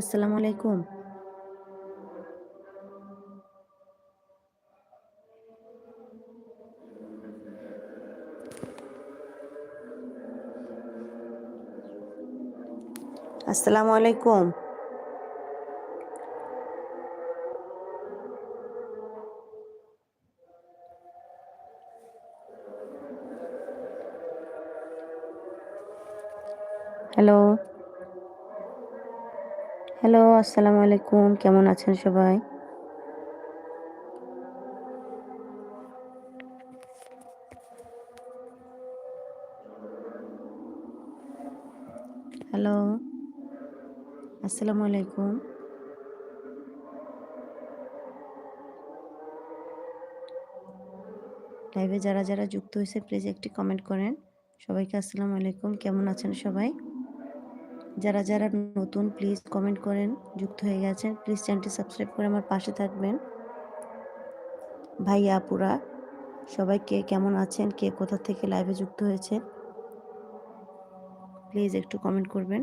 আসসালামু আলাইকুম। আসসালামু আলাইকুম। হ্যালো। হ্যালো, আসসালামু আলাইকুম। কেমন আছেন সবাই? হ্যালো, আসসালামু আলাইকুম। লাইভে যারা যারা যুক্ত হয়েছে প্লিজ একটি কমেন্ট করেন। সবাইকে আসসালামু আলাইকুম। কেমন আছেন সবাই? যারা যারা নতুন প্লিজ কমেন্ট করেন, যুক্ত হয়ে গেছেন। প্লিজ চ্যানেলটি সাবস্ক্রাইব করে আমার পাশে থাকবেন। ভাই আপুরা, সবাই কে কেমন আছেন? কে কোথা থেকে লাইভে যুক্ত হয়েছে প্লিজ একটু কমেন্ট করবেন।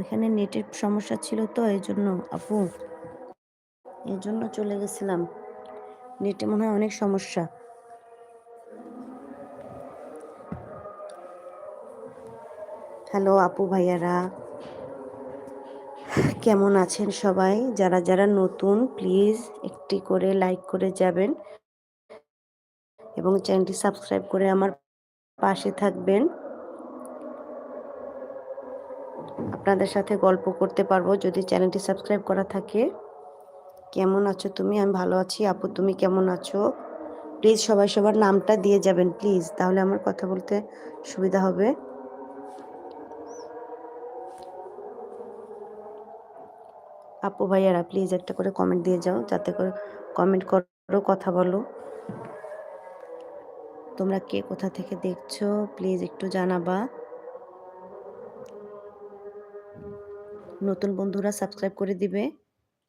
এখানে নেটের সমস্যা ছিল তো এই জন্য আপু এই জন্য চলে গেছিলাম। নেটে মনে হয় অনেক সমস্যা। হ্যালো আপু ভাইয়ারা। কেমন আছেন সবাই? যারা যারা নতুন প্লিজ একটি করে লাইক করে যাবেন এবং চ্যানেলটি সাবস্ক্রাইব করে আমার পাশে থাকবেন। আপনাদের সাথে গল্প করতে পারব যদি চ্যানেলটি সাবস্ক্রাইব করা থাকে। কেমন আছো তুমি? আমি ভালো আছি। আপু, তুমি কেমন আছো? প্লিজ সবাই সবার নামটা দিয়ে যাবেন প্লিজ তাহলে আমার কথা বলতে সুবিধা হবে। আপু ভাইয়ারা প্লিজ একটা করে কমেন্ট দিয়ে যাও, যাতে করে কমেন্ট করো, কথা বলো। তোমরা কে কোথা থেকে দেখছ প্লিজ একটু জানাবা। নতুন বন্ধুরা সাবস্ক্রাইব করে দিবে।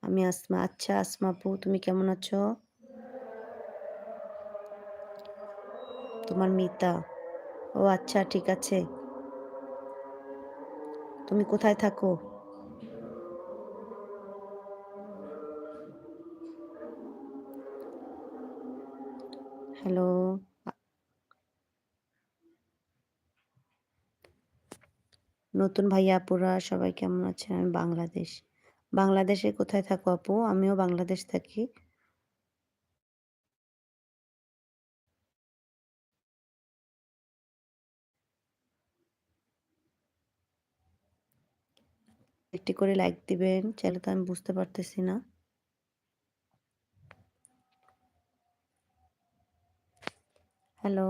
আমি আসমা আচ্ছা আসমা আপু, তুমি কেমন আছো? তোমার মিতা, ও আচ্ছা ঠিক আছে। তুমি কোথায় থাকো? নতুন ভাইয়া, আপুরা সবাই কেমন আছেন? আমি বাংলাদেশ। বাংলাদেশে কোথায় থাকো আপু? আমিও বাংলাদেশ থাকি। একটি করে লাইক দিবেন, চাইলে তো আমি বুঝতে পারতেছি না। হ্যালো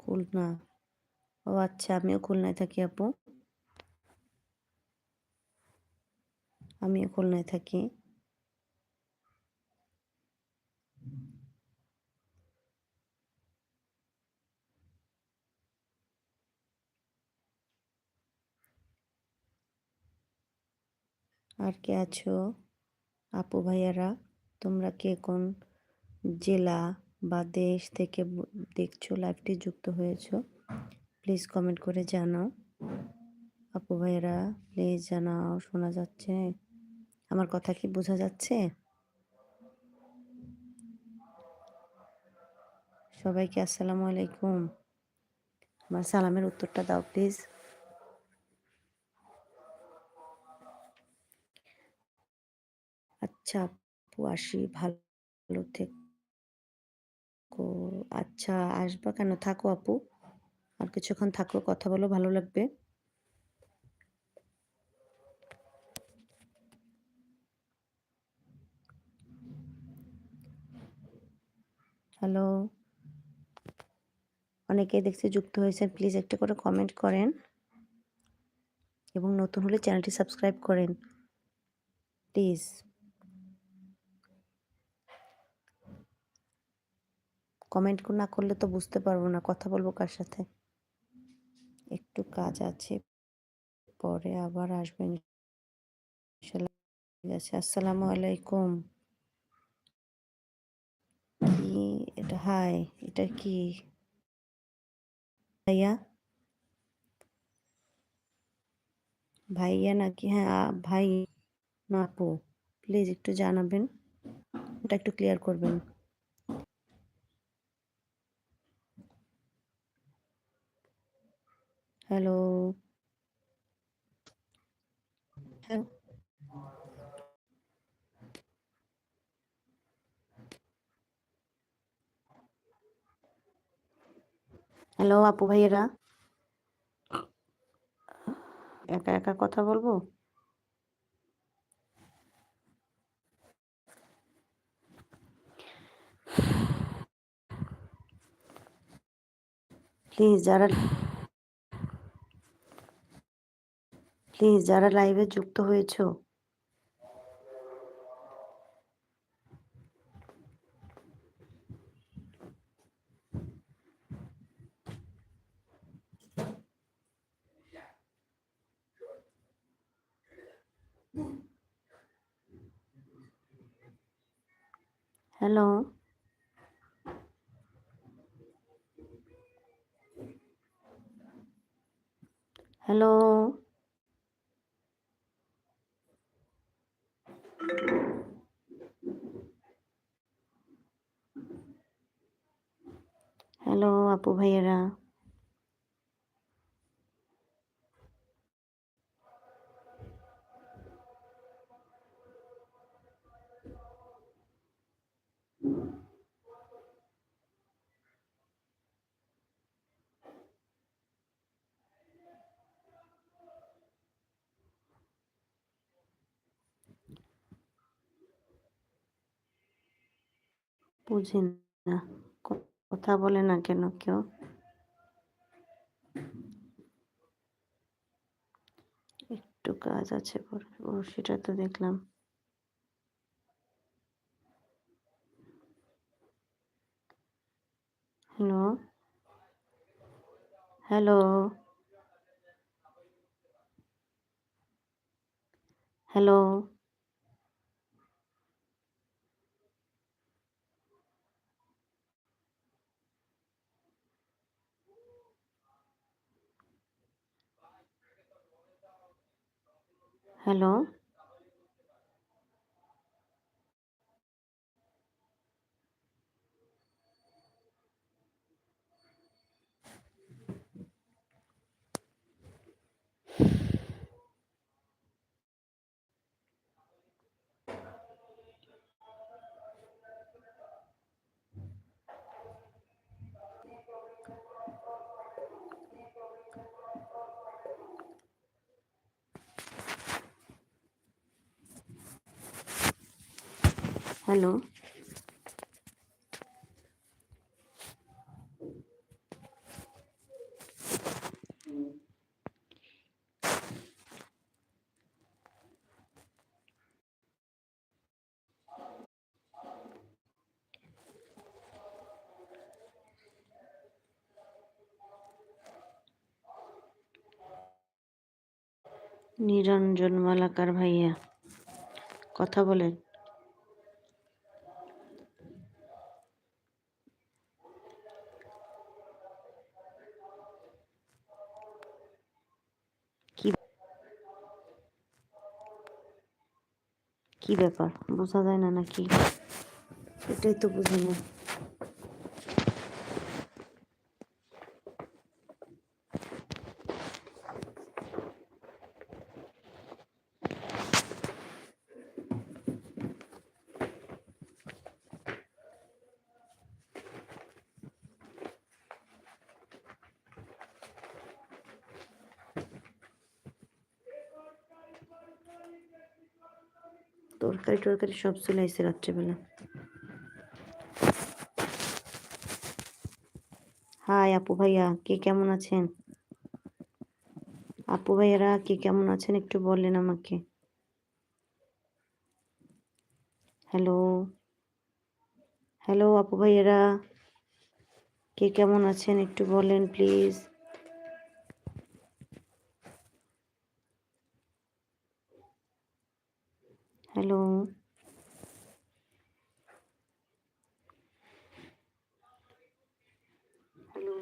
খুলনা। ও আচ্ছা আমিও খুলনায় থাকি আপু। আমিও খুলনায় থাকি। আর কে আছো? আপু ভাইয়ারা, তোমরা কে কোন জেলা বা দেশ থেকে দেখছ লাইভটি যুক্ত হয়েছো? প্লিজ কমেন্ট করে জানাও। আপু ভাইয়েরা, প্লিজ জানাও, শোনা যাচ্ছে। আমার কথা কি বোঝা যাচ্ছে? সবাইকে আসসালামু আলাইকুম। আমার সালামের উত্তরটা দাও প্লিজ আচ্ছা আপু, আসি। ভালো থেকো। আচ্ছা আসবা কেন? থাকো আপু। আর কিছুক্ষণ থাকো, কথা বলো, ভালো লাগবে। হ্যালো। অনেকেই দেখছি যুক্ত হয়েছেন। প্লিজ একটা করে কমেন্ট করেন। এবং নতুন হলে চ্যানেলটি সাবস্ক্রাইব করেন। প্লিজ। কমেন্ট না করলে তো বুঝতে পারব না। কথা বলব কার সাথে? একটু কাজ আছে। পরে আবার আসবেন। আসসালামু আলাইকুম। এটা হাই এটা কি ভাইয়া ভাইয়া নাকি হ্যাঁ আ- ভাই না আপু প্লিজ একটু জানাবেন ওটা একটু ক্লিয়ার করবেন হ্যালো হ্যালো হ্যালো আপু ভাইয়েরা। একা একা কথা বলব? প্লিজ যারা প্লিজ যারা লাইভে যুক্ত হয়েছো হ্যালো হ্যালো হ্যালো আপু ভাইয়েরা বুঝি না। কথা বলে না কেন কেউ? একটু কাজ আছে ও সেটা তো দেখলাম। Hello? Hello? Hello? Hello hello Niranjan Malakar ভাইয়া কথা বলেন কি কি ব্যাপার? বোঝা যায় না নাকি? এটাই তো বুঝি না। তরকারি টরকারি সব চলে আইসে রাত্রেবেলা। হাই আপু ভাইয়া, কে কেমন আছেন? আপু ভাইয়ারা, কে কেমন আছেন একটু বললেন আমাকে। হ্যালো হ্যালো আপু ভাইয়ারা, কে কেমন আছেন একটু বলেন প্লিজ হ্যালো হ্যালো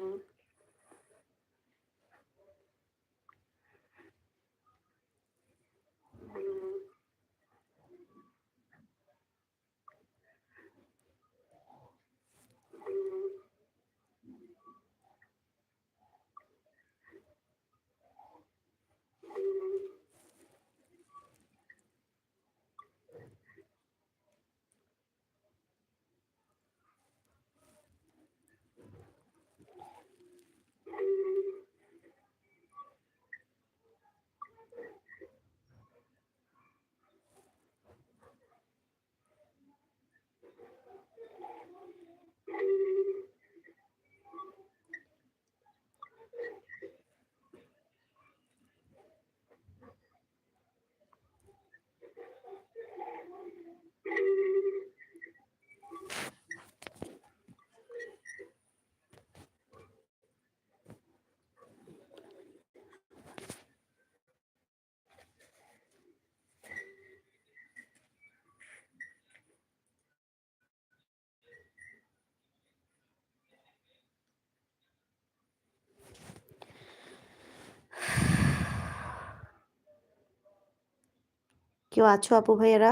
কেউ আছো আপু ভাইয়েরা?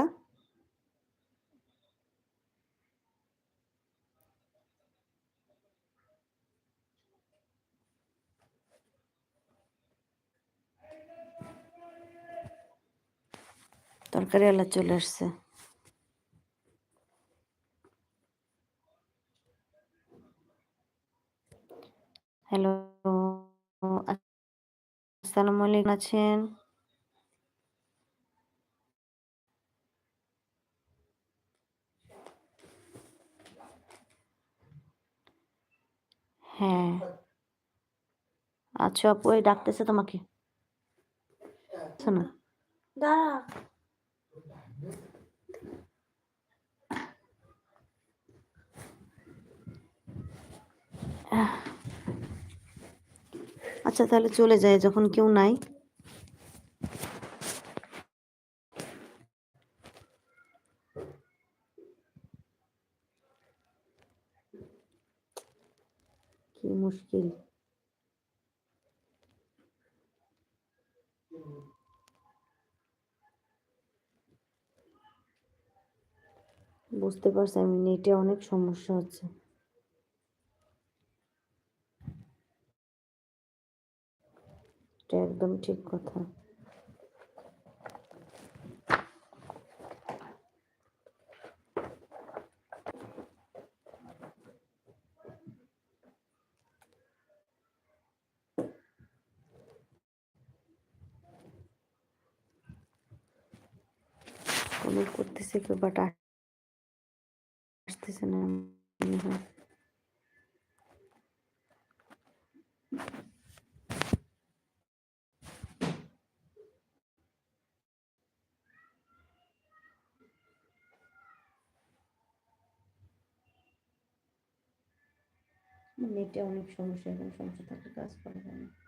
তরকারি আলা চলে আসছে। হ্যালো আসসালামু আলাইকুম আছেন? হ্যাঁ। আচ্ছা আপু এই ডাকতেছে তোমাকে। শোনা। দাঁড়া। আচ্ছা তাহলে চলে যায় যখন কেউ নাই কি মুশকিল। বুঝতে পারছি আমি নেটে অনেক সমস্যা হচ্ছে। এটা একদম ঠিক কথা। কমেন্ট করতেছে কেউ বাট আসতেছে না মনে হয় নেটে অনেক সমস্যা এখন সমস্যা থাকলে কাজ করা যায় না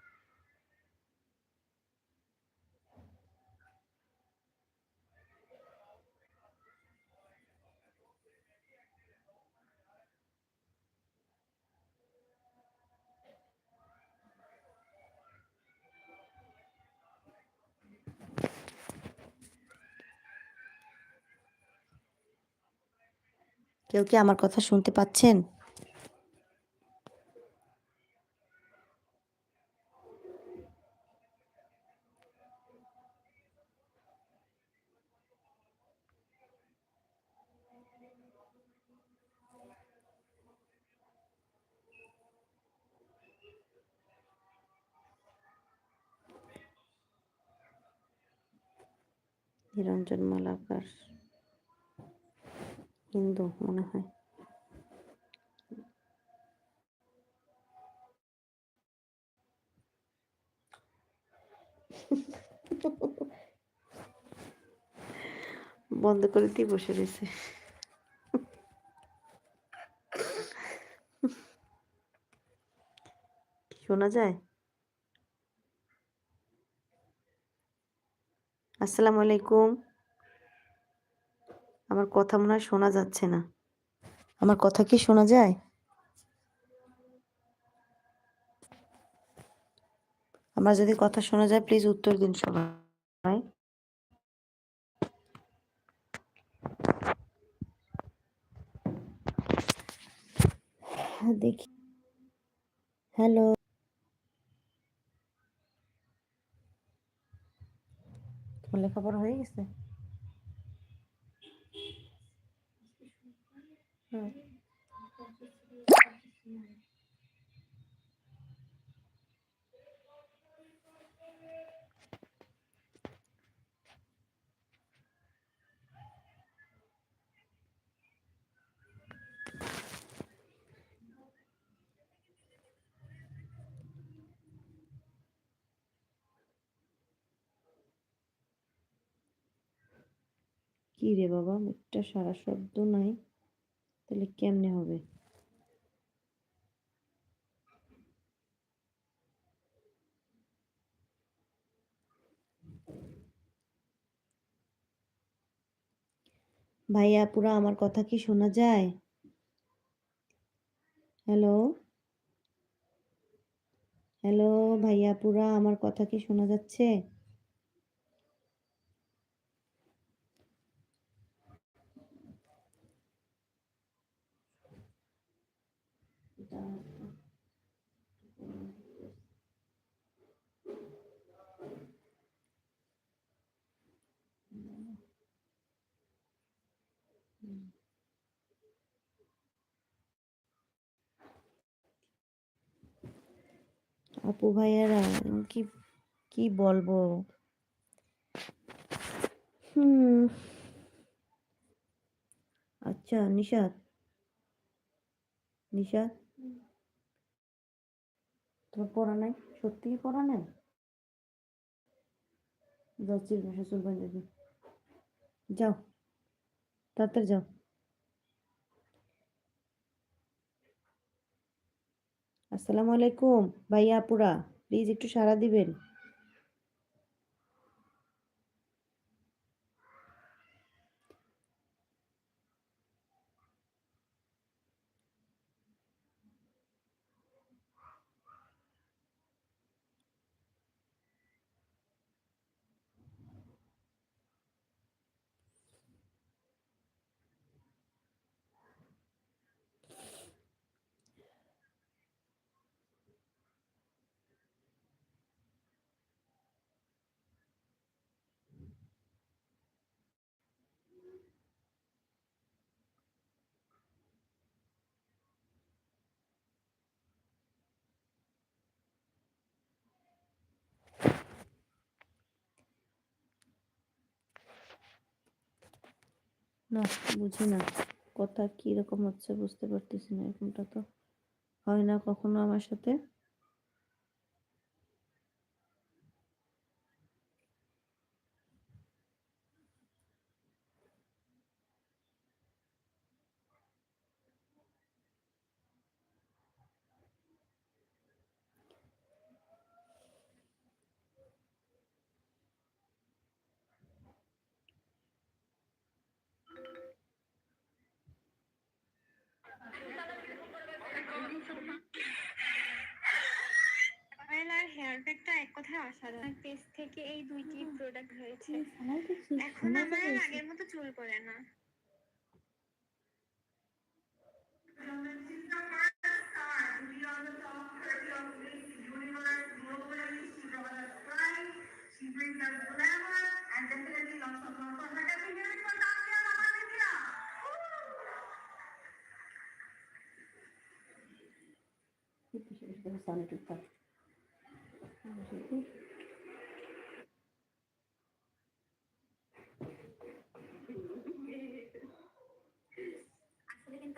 কেউ কি আমার কথা শুনতে পাচ্ছেন? নিরঞ্জন মালাকার। হিন্দু মনে হয়। বন্ধ করে দিয়ে বসে রয়েছে। শোনা যায়? আসসালামু আলাইকুম। আমার কথা মনে হয় শোনা যাচ্ছে না। আমার কথা কি শোনা যায়? আমার যদি কথা শোনা যায় প্লিজ উত্তর দিন সবাই। দেখি। হ্যালো। লেখাপড়া হয়ে গেছে? কি রে বাবা একটা সারা শব্দ নাই। তাহলে কেমনে হবে? ভাইয়া, পুরা আমার কথা কি শোনা যায়? হ্যালো হ্যালো ভাইয়া, পুরা আমার কথা কি শোনা যাচ্ছে? আপু ভাইয়ারা কি কি বলব? হুম। আচ্ছা নিশাদ নিশাদ তোমার পড়া নাই? সত্যি পড়া নাই? যাও যাও, তাড়াতাড়ি যাও। আসসালামু আলাইকুম। ভাইয়া আপুরা প্লিজ একটু সাড়া দিবেন। না, বুঝি না। কথা কি রকম হচ্ছে বুঝতে পারতেছি না এরকমটা তো। হয় না কখনো আমার সাথে অয়েল আর হেয়ার প্যাকটা এক অসাধারণ পেজ থেকে এই দুইটি প্রোডাক্ট হয়েছে। এখন আমার আগের মতো চুল পড়ে না। She brings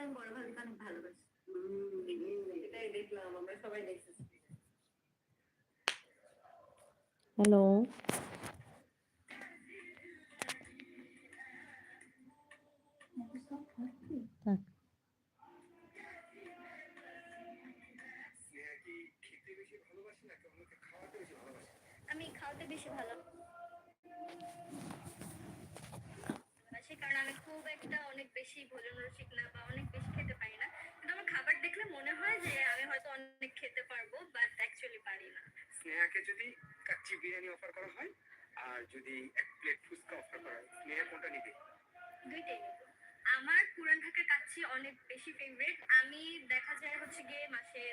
আমি বড় ভাবিকে অনেক ভালোবাসি। এটাই দেখলাম আমরা সবাই দেখতেছি হ্যালো sige, Mase.